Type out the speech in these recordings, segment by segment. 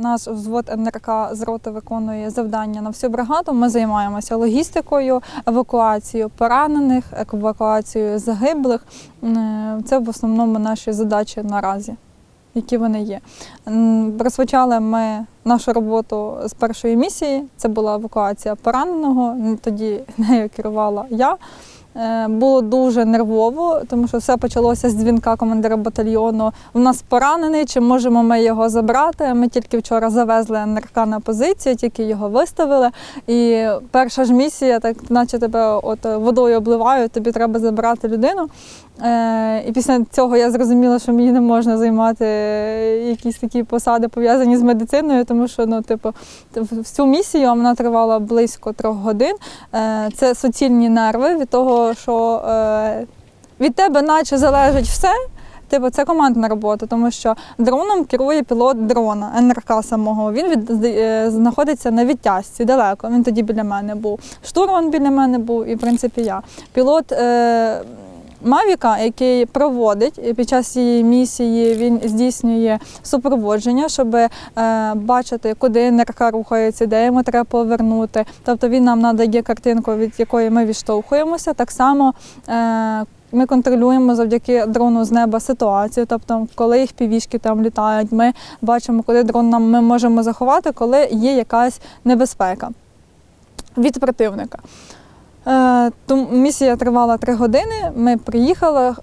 Наш взвод НРК з роти виконує завдання на всю бригаду. Ми займаємося логістикою, евакуацією поранених, евакуацією загиблих. Е, Це в основному наші задачі наразі, які вони є. Розпочали ми нашу роботу з першої місії. Це була евакуація пораненого. Тоді нею керувала я. Е, Було дуже нервово, тому що все почалося з дзвінка командира батальйону. У нас поранений, чи можемо ми його забрати? Ми тільки вчора завезли НРК на позицію, тільки його виставили. І перша ж місія, так наче тебе от водою обливають, тобі треба забрати людину. Е, І після цього я зрозуміла, що мені не можна займати якісь такі посади пов'язані з медициною, тому що ну, типу, всю місію вона тривала близько трьох годин. Е, Це суцільні нерви від того, що е, від тебе наче залежить все. Типу, це командна робота, тому що дроном керує пілот дрона НРК самого. Він від, е, знаходиться на відтяжці далеко. Він тоді біля мене був. Штурман біля мене був, і в принципі я. Пілот е, Мавіка, який проводить під час цієї місії, він здійснює супроводження, щоб е, бачити, куди НРК рухається, де йому треба повернути. Тобто він нам надає картинку, від якої ми відштовхуємося. Так само е, ми контролюємо завдяки дрону з неба ситуацію. Тобто, коли їх півішки там літають, ми бачимо, куди дрон нам ми можемо заховати, коли є якась небезпека від противника. Е, місія тривала три години. Ми приїхали.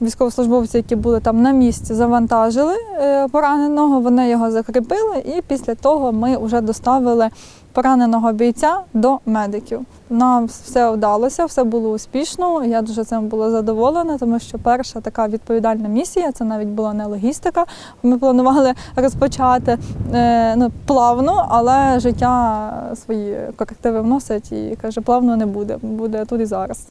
Військовослужбовці, які були там на місці, завантажили е, пораненого, вони його закріпили, і після того ми вже доставили пораненого бійця до медиків. Нам все вдалося, все було успішно. Я дуже цим була задоволена, тому що перша така відповідальна місія це навіть була не логістика. Ми планували розпочати е, ну, плавно, але життя свої корективи вносить і каже, плавно не буде, буде тут і зараз.